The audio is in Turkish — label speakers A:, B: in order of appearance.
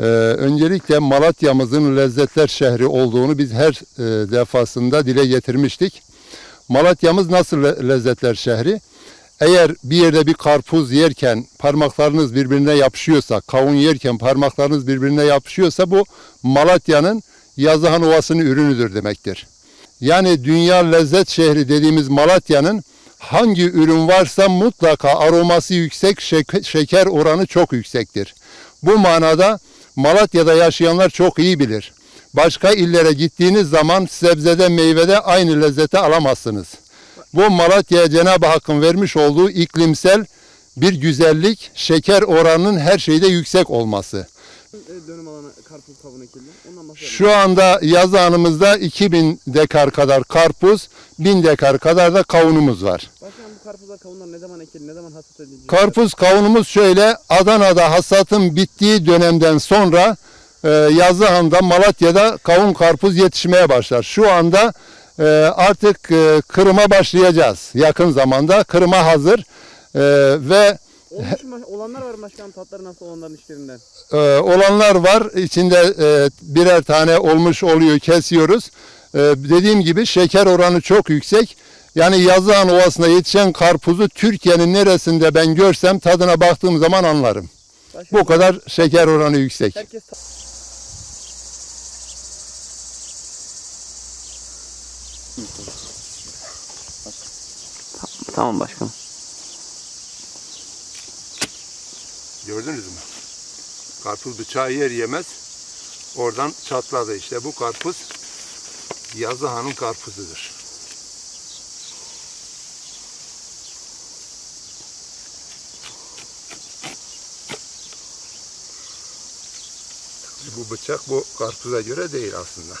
A: Ee, öncelikle Malatya'mızın lezzetler şehri olduğunu biz her e, defasında dile getirmiştik. Malatya'mız nasıl le- lezzetler şehri? Eğer bir yerde bir karpuz yerken parmaklarınız birbirine yapışıyorsa, kavun yerken parmaklarınız birbirine yapışıyorsa bu Malatya'nın Yazıhan Ovası'nın ürünüdür demektir. Yani dünya lezzet şehri dediğimiz Malatya'nın hangi ürün varsa mutlaka aroması yüksek, şek- şeker oranı çok yüksektir. Bu manada Malatya'da yaşayanlar çok iyi bilir. Başka illere gittiğiniz zaman sebzede meyvede aynı lezzeti alamazsınız. Bu Malatya'ya Cenab-ı Hakk'ın vermiş olduğu iklimsel bir güzellik, şeker oranının her şeyde yüksek olması.
B: E, dönüm alanı karpuz kavun ekildi. Ondan bahsedelim.
A: Şu anda yaz anımızda 2000 dekar kadar karpuz, 1000 dekar kadar da kavunumuz var.
B: Başkanım bu karpuzlar kavunlar ne zaman ekildi, ne zaman hasat edilecek?
A: Karpuz kavunumuz şöyle Adana'da hasatın bittiği dönemden sonra e, Yazıhan'da Malatya'da kavun karpuz yetişmeye başlar. Şu anda e, artık e, kırıma başlayacağız. Yakın zamanda kırıma hazır E, ve
B: Olanlar var başkanım tatları nasıl olanların işlerinden?
A: e, olanlar var. İçinde e, birer tane olmuş oluyor kesiyoruz. E, dediğim gibi şeker oranı çok yüksek. Yani Yazıhan Ovası'nda yetişen karpuzu Türkiye'nin neresinde ben görsem tadına baktığım zaman anlarım.
B: Başkanım,
A: Bu kadar şeker oranı yüksek.
B: Herkes ta- Tamam başkanım.
A: Gördünüz mü? Karpuz bıçağı yer yemez oradan çatladı işte. Bu karpuz Yazıhan'ın karpuzudur. Bu bıçak bu karpuza göre değil aslında.